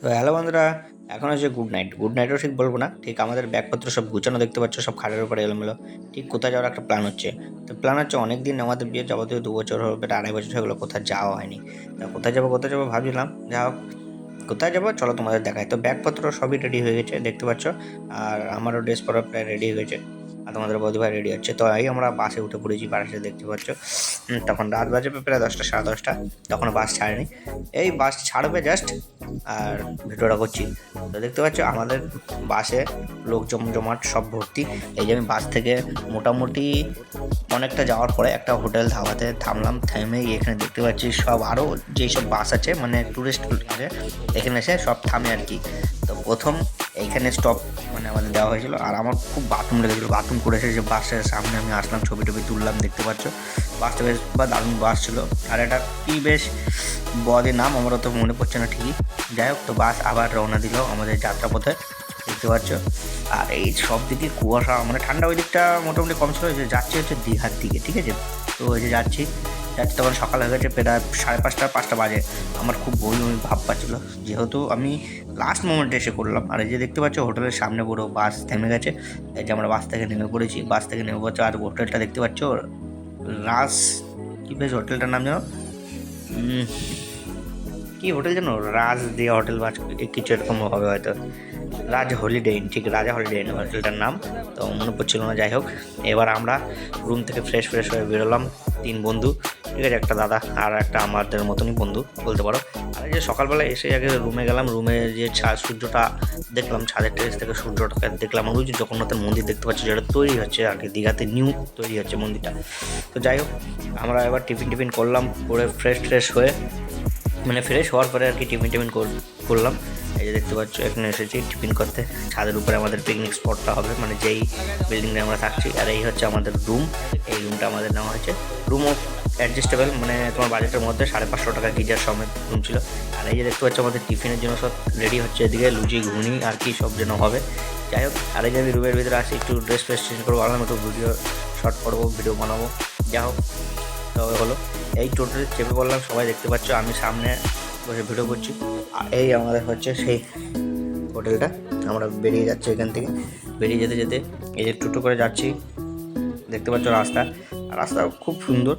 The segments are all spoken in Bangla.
তো হ্যালো বন্ধুরা, এখন হচ্ছে গুড নাইট গুড নাইটও ঠিক বলব না, ঠিক আমাদের ব্যাগপত্র সব গুছানো দেখতে পাচ্ছ, সব খাটের উপরে এলোমেলো। ঠিক কোথায় যাওয়ার একটা প্ল্যান হচ্ছে? তো প্ল্যান হচ্ছে অনেক দিন আমাদের বিয়ে যাবতীয় দু বছর হবে আড়াই বছর হয়ে গেলো কোথায় যাওয়া হয়নি। তা কোথায় যাব কোথায় যাব ভাবছিলাম যা হোক, কোথায় যাব চলো তোমাদের দেখায় তো ব্যাগপত্র সবই রেডি হয়ে গেছে, দেখতে পাচ্ছ, আর আমারও ড্রেস পরা প্রায় রেডি হয়ে গেছে, আর তোমাদের বৌদি ভাই রেডি হচ্ছে। তো এই আমরা বাসে উঠে পড়েছি বাসে দেখতে পাচ্ছ তখন রাত বাজে প্রায় দশটা, সাড়ে দশটা, তখন বাস ছাড়েনি। এই বাস ছাড়বে জাস্ট আর ভিডিওটা করছি তো দেখতে পাচ্ছ, আমাদের বাসে লোক জমজমাট সব ভর্তি। এই যে আমি বাস থেকে মোটামুটি অনেকটা যাওয়ার পরে একটা হোটেল ধাবাতে থামলাম, থেমে এখানে দেখতে পাচ্ছি সব আরও যেসব বাস আছে মানে টুরিস্ট আছে, এখানে এসে সব থামে আর কি। তো প্রথম এইখানে স্টপ আমাদের দেওয়া হয়েছিল। আর আমার খুব বাথরুম লেগেছিলো। বাথরুম করেছে যে বাসের সামনে আমি আসলাম, ছবি টবি তুললাম, দেখতে পাচ্ছ। বাসটা বেশ বা দারুণ বাস ছিল। আর এটা কি বেশ বদের নাম, আমার তো মনে পড়ছে না ঠিকই। যাই হোক, তো বাস আবার রওনা দিল আমাদের যাত্রাপথে, দেখতে পাচ্ছ। আর এই সব দিকে কুয়াশা মানে ঠান্ডা ওই দিকটা মোটামুটি কম ছিল। যে যাচ্ছি হচ্ছে দীঘার দিকে, ঠিক আছে? তো ওই যে যাচ্ছি যাচ্ছি তখন সকাল হয়ে গেছে প্রায় সাড়ে পাঁচটা পাঁচটা বাজে। আমার খুব বই বই ভাব পাচ্ছিলো। যেহেতু আমি লাস্ট মোমেন্টে এসে করলাম আর এই যে দেখতে পাচ্ছ হোটেলের সামনে পুরো বাস থেমে গেছে। এই যে আমরা বাস থেকে নেমে পড়েছি। বাস থেকে নেমে পড়ছে আর হোটেলটা দেখতে পাচ্ছ? রাস কি বেশ হোটেলটার নাম উম, কি হোটেল যেন? রাজ দিয়া হোটেল বা কিছু এরকম হবে হয়তো। রাজ হলিডে ইন ঠিক রাজা হলিডে ইন হোটেলটার নাম। তো মনে পড়ছিল না যাই হোক। এবার আমরা রুম থেকে ফ্রেশ ফ্রেশ হয়ে বেরোলাম। তিন বন্ধু। ঠিক আছে একটা দাদা আর একটা আমাদের মতনই বন্ধু, বলতে পারো। আর যে সকালবেলা এসে আগে রুমে গেলাম, রুমে যে ছাদ সূর্যটা দেখলাম, ছাদের টেরেস থেকে সূর্যটাকে দেখলাম ওই যে জগন্নাথের মন্দির দেখতে পাচ্ছি, যেটা তৈরি হচ্ছে আর কি, দীঘাতে নিউ তৈরি হচ্ছে মন্দিরটা। তো যাই হোক, আমরা এবার টিফিন টিফিন করলাম, করে ফ্রেশ ফ্রেশ হয়ে মানে ফ্রেশ হওয়ার পরে আর কি টিফিন টিফিন কর- করলাম। এই যে দেখতে পাচ্ছ, এখানে এসেছি টিফিন করতে। ছাদের উপরে আমাদের পিকনিক স্পটটা হবে মানে যেই বিল্ডিংয়ে আমরা থাকছি, আর এই হচ্ছে আমাদের রুম এই রুমটা আমাদের নেওয়া হয়েছে। রুমও অ্যাডজাস্টেবল মানে তোমার বাজেটের মধ্যে সাড়ে পাঁচশো টাকা গিজার সমেত রুম ছিল আর এই যে দেখতে পাচ্ছ আমাদের টিফিনের জন্য সব রেডি হচ্ছে এদিকে, লুচি, ঘুগনি আর কি সব যেন হবে। যাই হোক, আর এই যে আমি রুমের ভিতরে আসি, একটু ড্রেস ফ্রেস চেঞ্জ করব আলাম একটু ভিডিও শর্ট করব ভিডিও বানাবো। যা হোক, তবে হলো। এই টোটাল চেপে পড়লাম, সবাই দেখতে পাচ্ছ, আমি সামনে বসে ভিডিও করছি। আর এই আমাদের হচ্ছে সেই হোটেলটা, আমরা বেরিয়ে যাচ্ছি এখান থেকে। বেরিয়ে যেতে যেতে এই যে টোটো করে যাচ্ছি, দেখতে পাচ্ছ রাস্তা। রাস্তা খুব সুন্দর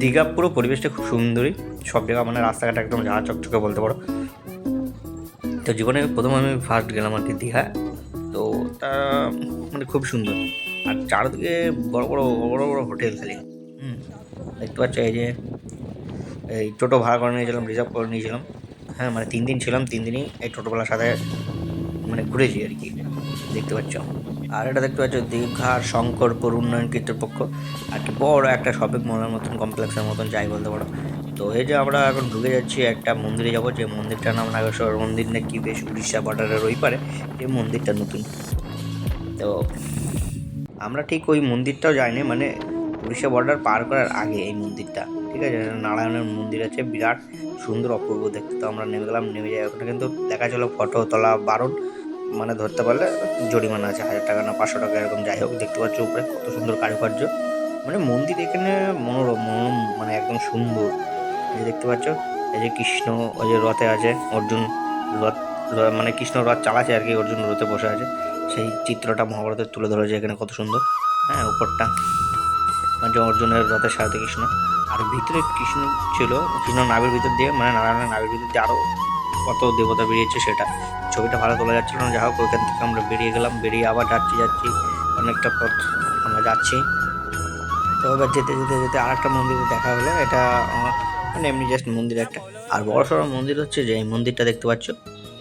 দীঘা পুরো পরিবেশটা খুব সুন্দরই। সব জায়গা মানে রাস্তাঘাট একদম ঝাঁ চকচকে বলতে পারো। তো জীবনে প্রথম আমি ফার্স্ট গেলাম আর কি দীঘা। তো তা মানে খুব সুন্দর। আর চারদিকে বড় বড় বড় বড় হোটেল খালি। হুম, দেখতে পাচ্ছ এই যে, এই টোটো ভাড়া করে নিয়েছিলাম রিজার্ভ করে নিয়েছিলাম হ্যাঁ মানে তিন দিন ছিলাম, তিন দিনই এই টোটোবেলার সাথে মানে ঘুরেছি আর কি। দেখতে পাচ্ছ। আর এটা দেখতে পাচ্ছ দীঘার শঙ্করপুর উন্নয়ন কর্তৃপক্ষ। আর কি বড় একটা শপিং মলের মতন কমপ্লেক্সের মতন, যাই বলতে পারো। তো এই যে আমরা এখন ঢুকে যাচ্ছি একটা মন্দিরে যাব, যে মন্দিরটার নাম নাগেশ্বর মন্দির নাকি বেশ উড়িষ্যা বর্ডারের ওই পারে এই মন্দিরটা নতুন। তো আমরা ঠিক ওই মন্দিরটাও যাইনি মানে উড়িষ্যা বর্ডার পার করার আগে এই মন্দিরটা, ঠিক আছে? নারায়ণের মন্দির আছে, বিরাট সুন্দর অপূর্ব দেখতে, তো আমরা নেমে গেলাম, নেমে যাই ওখানে, কিন্তু দেখা চলো ফটো তোলা বারণ। মানে ধরতে পারলে জরিমানা আছে, হাজার টাকা না পাঁচশো টাকা, এরকম যাই হোক, দেখতে পাচ্ছ উপরে কত সুন্দর কারুকার্য। মানে মন্দির এখানে মনোরম মনোরম মানে একদম সুন্দর। এই যে দেখতে পাচ্ছ, এই যে কৃষ্ণ, ওই যে রথে আছে, অর্জুন রথ মানে কৃষ্ণ রথ চালাচ্ছে আর কি, অর্জুন রথে বসে আছে। সেই চিত্রটা মহাভারতে তুলে ধরেছে এখানে, কত সুন্দর। হ্যাঁ উপরটা। মানে অর্জুনের রথের সাথে কৃষ্ণ। আর ভিতরে কৃষ্ণ ছিল, কৃষ্ণ নাভির ভিতর দিয়ে মানে নারায়ণের নাভির ভিতর দিয়ে আরও কত দেবতা বেরিয়েছে সেটা। ছবিটা ভালো তোলা যাচ্ছিল না। যা হোক, ওইখান থেকে আমরা বেরিয়ে গেলাম। বেরিয়ে আবার যাচ্ছি যাচ্ছি অনেকটা পথ আমরা যাচ্ছি। তো এবার যেতে যেতে যেতে আর একটা মন্দিরে দেখা হলো। এটা মানে এমনি জাস্ট মন্দির একটা। আর বড় সড়ো মন্দির হচ্ছে যে এই মন্দিরটা দেখতে পাচ্ছ?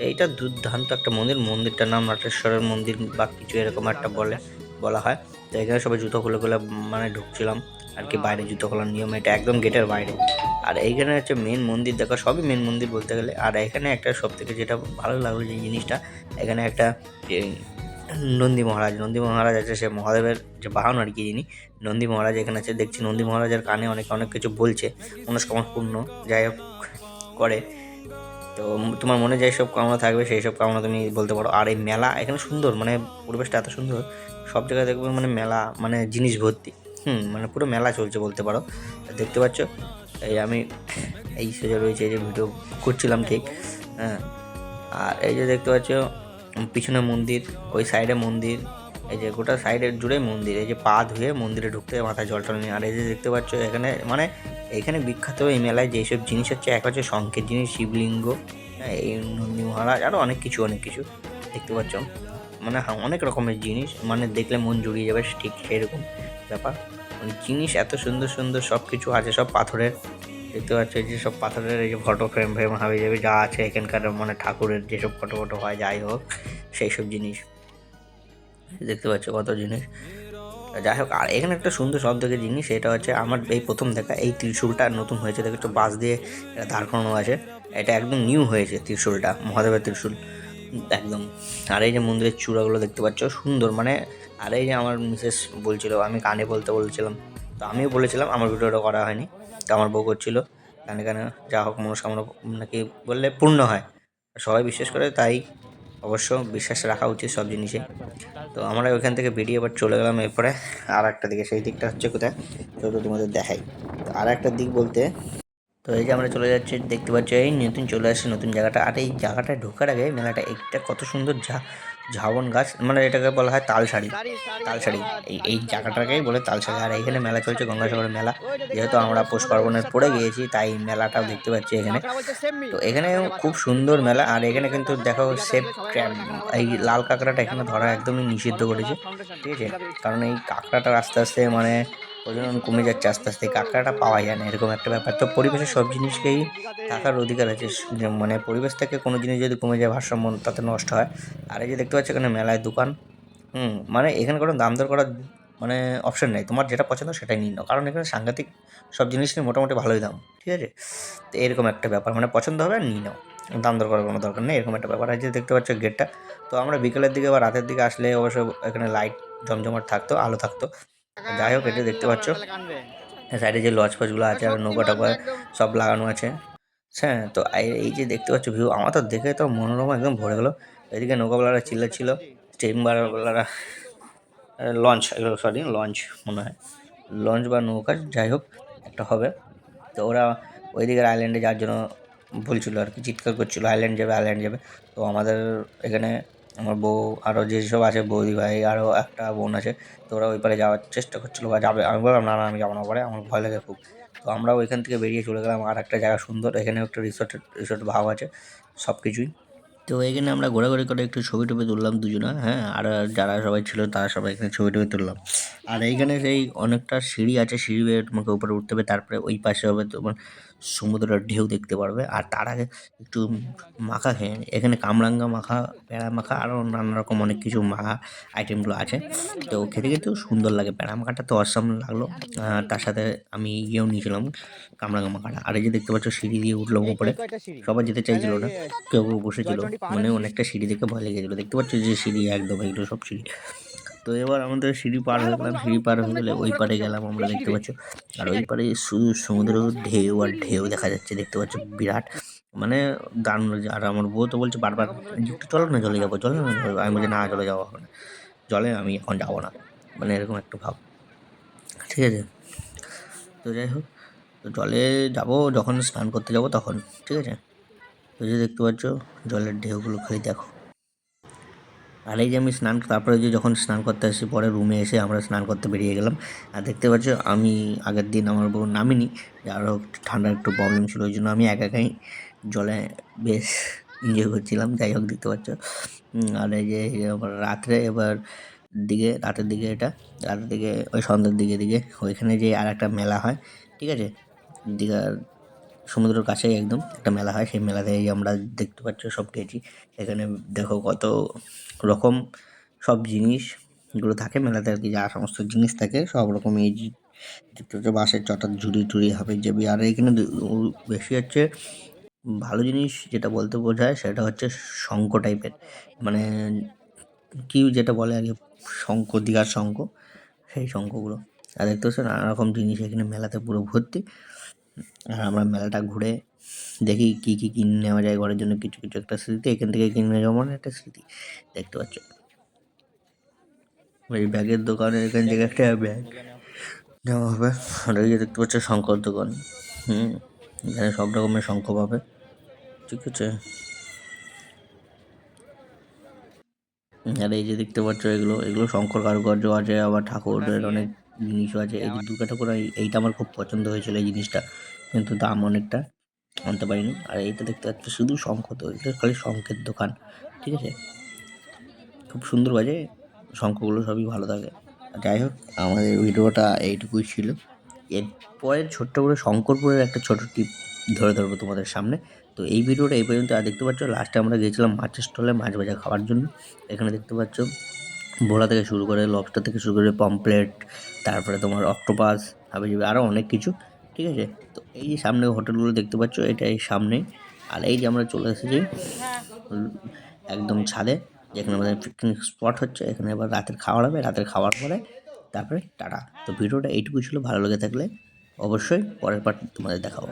এইটা দুর্দান্ত একটা মন্দির। মন্দিরটার নাম নাটেশ্বরের মন্দির বা কিছু এরকম একটা বলে, বলা হয়। তো এখানে সবাই জুতো খুলে খুলে মানে ঢুকছিলাম। আর কি বাইরে জুতো খোলার নিয়ম, এটা একদম গেটের বাইরে। আর এইখানে হচ্ছে মেন মন্দির, দেখো সবই মেন মন্দির বলতে গেলে। আর এখানে একটা সব থেকে যেটা ভালো লাগল যে জিনিসটা, এখানে একটা নন্দী মহারাজ নন্দী মহারাজ আছে সে মহাদেবের যে বাহন আর কি যিনি, নন্দী মহারাজ এখানে আছে, দেখছি নন্দী মহারাজের কানে অনেক অনেক কিছু বলছে, মনস্কামনা যাই হোক, করে। তো তোমার মনে যেই সব কামনা থাকবে, সেই সব কামনা তুমি বলতে পারো। আর এই মেলা এখানে সুন্দর মানে পরিবেশটা এত সুন্দর, সব জায়গায় দেখবে মানে মেলা মানে জিনিস ভর্তি হুম মানে পুরো মেলা চলছে বলতে পারো। দেখতে পাচ্ছ এই আমি এই সোজা রয়েছে এই যে ভিডিও করছিলাম ঠিক হ্যাঁ। আর এই যে দেখতে পাচ্ছ পিছনে মন্দির ওই সাইডে মন্দির এই যে গোটা সাইডের জুড়ে মন্দির এই যে পা ধুয়ে মন্দিরে ঢুকতে মাথায় জল টল নিয়ে। আর এই যে দেখতে পাচ্ছ এখানে মানে এখানে বিখ্যাত এই মেলায় যেসব জিনিস হচ্ছে এক হচ্ছে শঙ্কের জিনিস শিবলিঙ্গ হ্যাঁ, এই নন্দী মহারাজ আরও অনেক কিছু অনেক কিছু দেখতে পাচ্ছ। মানে হ্যাঁ, অনেক রকমের জিনিস মানে দেখলে মন জুড়িয়ে যাবে ঠিক সেরকম ব্যাপার। জিনিস এত সুন্দর সুন্দর সব কিছু আছে, সব পাথরের। দেখতে পাচ্ছ যে সব পাথরের এই যে ফটো ফ্রেম ফ্রেম হবে যাবে যা আছে এখানকার মানে ঠাকুরের যেসব ফটো ফটো হয়, যাই হোক, সেই সব জিনিস। দেখতে পাচ্ছ কত জিনিস। যাই হোক, আর এখানে একটা সুন্দর সব থেকে জিনিস এটা হচ্ছে আমার এই প্রথম দেখা, এই ত্রিশূলটা নতুন হয়েছে দেখছ বাস দিয়ে এটা দাঁড় করানো আছে। এটা একদম নিউ হয়েছে ত্রিশূলটা, মহাদেবের ত্রিশূল। একদম। আর এই যে মন্দিরের চূড়াগুলো দেখতে পাচ্ছ, সুন্দর। মানে আর এই যে আমার মিসেস বলছিল, আমি কানে বলতে বলছিলাম। তো আমিও বলেছিলাম, আমার ভিডিওটা করা হয়নি। তো আমার বউ করছিল, কানে কানে যা হোক মনস্কামনা নাকি বললে পূর্ণ হয়। সবাই বিশ্বাস করে, তাই অবশ্য বিশ্বাস রাখা উচিত সব জিনিসে তো আমরা ওইখান থেকে বেরিয়ে এবার চলে গেলাম এরপরে আর একটা দিকে। সেই দিকটা হচ্ছে কোথায়? তো তোমাদের দেখাই। তো আর একটা দিক বলতে তো এই যে আমরা চলে যাচ্ছি দেখতে পাচ্ছি এই নতুন চলে আসছে নতুন জায়গাটা। আর এই জায়গাটায় ঢোকার আগে মেলাটা একটা কত সুন্দর ঝা ঝাবন গাছ মানে এটাকে বলা হয় তালশাড়ি। তালশাড়ি এই এই জায়গাটাকেই বলে তালশাড়ি। আর এখানে মেলা চলছে গঙ্গাসাগরের মেলা। যেহেতু আমরা পৌষ পার্বণের পরে গিয়েছি তাই মেলাটাও দেখতে পাচ্ছি এখানে। তো এখানে খুব সুন্দর মেলা। আর এখানে কিন্তু দেখো সেফ ক্র্যাব এই লাল কাঁকড়াটা এখানে ধরা একদমই নিষিদ্ধ করেছে। ঠিক আছে? কারণ এই কাঁকড়াটা আস্তে আস্তে মানে প্রজনন কমে যাচ্ছে আস্তে আস্তে কাঁকড়াটা পাওয়া যায় না, এরকম একটা ব্যাপার। তো পরিবেশের সব জিনিসকেই থাকার অধিকার আছে মানে পরিবেশ থেকে কোনো জিনিস যদি কমে যায়, ভারসাম্য তাতে নষ্ট হয়। আর এই যে দেখতে পাচ্ছ এখানে মেলায় দোকান, হুম মানে এখানে কোনো দাম দর করার মানে অপশন নেই, তোমার যেটা পছন্দ সেটাই নিয়ে নাও, কারণ এখানে সাংঘাতিক সব জিনিস নিয়ে মোটামুটি ভালোই দাম, ঠিক আছে? তো এরকম একটা ব্যাপার মানে পছন্দ হবে আর নিয়ে নাও, দাম দর করার কোনো দরকার নেই, এরকম একটা ব্যাপার। আছে দেখতে পাচ্ছ গেটটা তো আমরা বিকেলের দিকে বা রাতের দিকে আসলে অবশ্য এখানে লাইট জমজমাট থাকতো, আলো থাকতো যাই হোক এটা দেখতে পাচ্ছ। সাইডে যে লজ ফজগুলো আছে আর নৌকা টৌকা সব লাগানো আছে। হ্যাঁ তো এই- যে দেখতে পাচ্ছ ভিউ আমার তো দেখে তো মনোরমা একদম ভরে গেলো। এদিকে নৌকাওয়ালারা চিল্লাচ্ছিল চেম্বারওয়ালারা লঞ্চ সরি লঞ্চ মনে হয়। লঞ্চ বা নৌকা যাই হোক একটা হবে। তো ওরা ওই দিকের আইল্যান্ডে যাওয়ার জন্য বলছিল আর কি চিৎকার করছিল আইল্যান্ড যাবে আইল্যান্ড যাবে। তো আমাদের এখানে আমার বউ আরও যেসব আছে, বৌদি ভাই আরও একটা বোন আছে, তো ওরা ওই পারে যাওয়ার চেষ্টা করছিল বা যাবে। আমি বললাম, না না, আমি যাব না পরে, আমার ভয় লাগে খুব। তো আমরা ওইখান থেকে বেরিয়ে চলে গেলাম, আর একটা জায়গা সুন্দর এখানে একটা রিসোর্ট রিসোর্ট ভাব আছে সব কিছুই তো এখানে আমরা ঘোরাঘুরি করে একটু ছবি টবি তুললাম দুজনে হ্যাঁ আর যারা সবাই ছিল, তারা সবাই এখানে ছবি টবি তুললাম। আর এইখানে সেই অনেকটা সিঁড়ি আছে, সিঁড়ি বেয়ে তোমাকে উপরে উঠতে হবে, তারপরে ওই পাশে হবে তোমার সমুদ্রের ঢেউ দেখতে পারবে। আর তার আগে একটু মাখা খেয়ে এখানে কামরাঙ্গা মাখা প্যাড়া মাখা আরও নানা রকম অনেক কিছু মাখা আইটেমগুলো আছে। তো খেতে খেতেও সুন্দর লাগে। প্যাড়া মাখাটা তো অসাম লাগল। আর তার সাথে আমি ইয়েও নিয়েছিলাম কামরাঙ্গা মাখাটা। আর এই যে দেখতে পাচ্ছ সিঁড়ি দিয়ে উঠলাম উপরে। সবাই যেতে চাইছিল না। কেউ কেউ বসেছিল। মানে অনেকটা সিঁড়ি দেখে ভয় লেগেছিলো। দেখতে পাচ্ছ যে সিঁড়ি একদম এগুলো সব সিঁড়ি। তো এবার আমাদের সিঁড়ি পার হয়ে গেলাম সিঁড়ি পার হয়ে গেলে ওই পারে গেলাম আমরা দেখতে পাচ্ছ। আর ওই পারে শুধু সমুদ্র ঢেউ আর ঢেউ দেখা যাচ্ছে দেখতে পাচ্ছ বিরাট। মানে দারুণ আর আমার বউ তো বলছে বারবার একটু চলো না জলে যাব চলো না। আমি বলছি না জলে যাওয়া হবে না। জলে আমি এখন যাব না। মানে এরকম একটা ভাব। ঠিক আছে? তো যাই হোক তো জলে যাব যখন স্নান করতে যাব তখন ঠিক আছে? তো যে দেখতে পাচ্ছ জলের ঢেউগুলো খালি দেখো। আর এই যে আমি স্নান, তারপরে যে যখন স্নান করতে আসি, পরে রুমে এসে আমরা স্নান করতে বেরিয়ে গেলাম। আর দেখতে পাচ্ছ, আমি আগের দিন আমার বউ নামিনি আরও ঠান্ডার একটু প্রবলেম ছিল, ওই জন্য আমি একা একাই জলে বেশ এনজয় করছিলাম। যাই হোক, দেখতে পাচ্ছ। আর এই যে রাত্রে এবার দিকে, রাতের দিকে এটা, রাতের দিকে, ওই সন্ধ্যের দিকে দিকে ওইখানে যে আর একটা মেলা হয়, ঠিক আছে? দীঘার সমুদ্রের কাছেই একদম একটা মেলা হয়। সেই এই আমরা দেখতে পাচ্ছ সব গেছি। এখানে দেখো কত রকম সব জিনিসগুলো থাকে। মেলাতে আর কি যা সমস্ত জিনিস থাকে সব রকম এই যে দেখতে পাচ্ছ বাঁশের চটার ঝুড়ি টুড়ি হবে যাবি আর এখানে বেশি হচ্ছে ভালো জিনিস যেটা বলতে বোঝায় সেটা হচ্ছে শঙ্খ টাইপের। মানে কি যেটা বলে আগে শঙ্খ, দীঘার শঙ্খ, সেই শঙ্খগুলো। আর দেখতে পাচ্ছ নানা রকম জিনিস এখানে মেলাতে পুরো ভর্তি। আর আমরা মেলাটা ঘুরে দেখি কি কি কিনে নেওয়া যায় ঘরের জন্য। কিছু কিছু একটা স্মৃতি এখান থেকে কিনে নেওয়া মানে একটা স্মৃতি। দেখতে পাচ্ছ? এই ব্যাগের দোকানে এখান থেকে একটা ব্যাগ নেওয়া হবে। আর এই যে দেখতে পাচ্ছ শঙ্কর দোকান। হুম এখানে সব রকমের শঙ্খ পাবে। ঠিক আছে। আর এই যে দেখতে পাচ্ছ এগুলো এগুলো শঙ্কর কারুকার্য আছে আবার ঠাকুরের অনেক জিনিসও আছে। এই দুর্গা ঠাকুর এই- এইটা আমার খুব পছন্দ হয়েছিল এই জিনিসটা। কিন্তু দাম অনেকটা আনতে পারিনি। আর এইটা দেখতে পাচ্ছ শুধু শঙ্খ তো এটা খালি শঙ্খের দোকান ঠিক আছে? খুব সুন্দর বাজে শঙ্খগুলো সবই ভালো থাকে। যাই হোক আমাদের ভিডিওটা এইটুকুই ছিল। এরপরে ছোট্ট করে শঙ্করপুরের একটা ছোট টিপ ধরে ধরবো তোমাদের সামনে। তো এই ভিডিওটা এই পর্যন্ত আর দেখতে পাচ্ছ লাস্টে আমরা গিয়েছিলাম মাছের স্টলে মাছ ভাজা খাওয়ার জন্য। এখানে দেখতে পাচ্ছ ভোলা থেকে শুরু করে লবস্টার থেকে শুরু করে পম্পলেট তারপরে তোমার অক্টোপাস হাবি আরও অনেক কিছু, ঠিক আছে? তো এই যে সামনে হোটেলগুলো দেখতে পাচ্ছ, এটা এই সামনে আর এই যে আমরা চলে এসেছি একদম ছাদে, যেখানে আমাদের পিকনিক স্পট হচ্ছে, এখানে এবার রাতের খাওয়ার হবে, রাতের খাওয়ার পরে তারপরে টাটা। তো ভিডিওটা এইটুকু ছিল, ভালো লেগে থাকলে অবশ্যই পরের পার্ট তোমাদের দেখাবো।